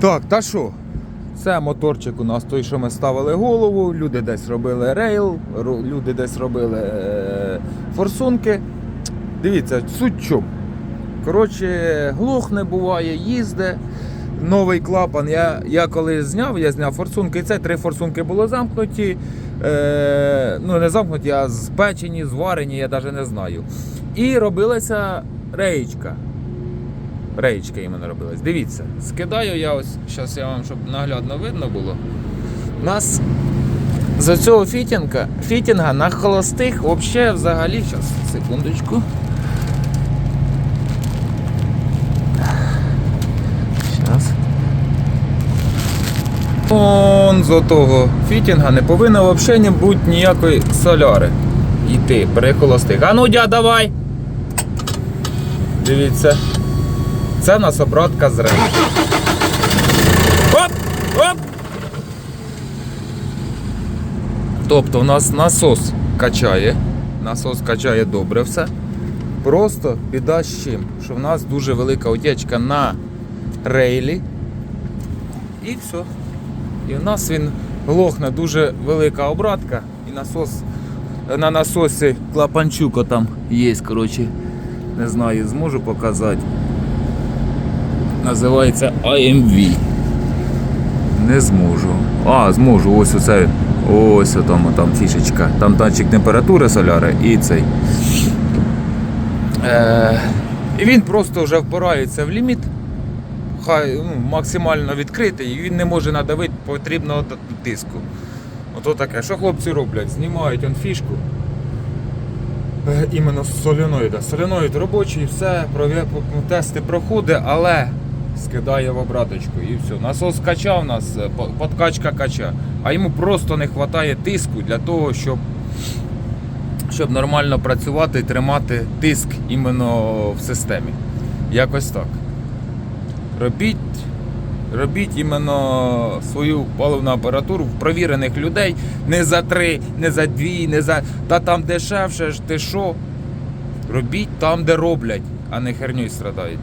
Так, та що? Це моторчик у нас той, що ми ставили голову, люди десь робили рейл, люди десь робили е, форсунки. Дивіться, суть чому. Коротше, глухне буває, їзде. Новий клапан. Я, я коли зняв, я зняв форсунки. І це три форсунки було замкнуті. Е, ну, не замкнуті, а спечені, зварені, я навіть не знаю. І робилася реєчка. Реєчка іменно робилась. Дивіться, скидаю я ось, зараз я вам, щоб наглядно видно було. У нас з цього фітінга, фітінга на холостих взагалі взагалі, зараз, секундочку. Зараз. Он з того фітінга не повинно взагалі не бути ніякої соляри. Йти при холостих. А ну дя, давай! Дивіться. Це в нас обратка з рейки. Оп! Оп! Тобто у нас насос качає. Насос качає добре все. Просто біда з чим? Що в нас дуже велика утечка на рейлі. І все. І в нас він глохне дуже велика обратка. І насос на насосі клапанчука там є, коротше. Не знаю, зможу показати. Називається AMV. Не зможу. А, зможу. Ось оце. Ось там, там фішечка. Там датчик температури соляри і цей. Е, і він просто вже впирається в ліміт. Хай ну, максимально відкритий, і він не може надавити потрібного тиску. Ото таке. Що хлопці роблять? Знімають он фішку. Е, Іменно з соляноїда. Соляноїд робочий, все, тести проходить, але скидає в обраточку і все. Насос качав нас, е, по- подкачка кача. А йому просто не вистачає тиску для того, щоб, щоб нормально працювати і тримати тиск іменно в системі. Якось так. Робіть, робіть іменно свою паливну апаратуру в провірених людей не за три, не за дві, не за. Та там дешевше ж ти що? Робіть там, де роблять, а не херню страдають.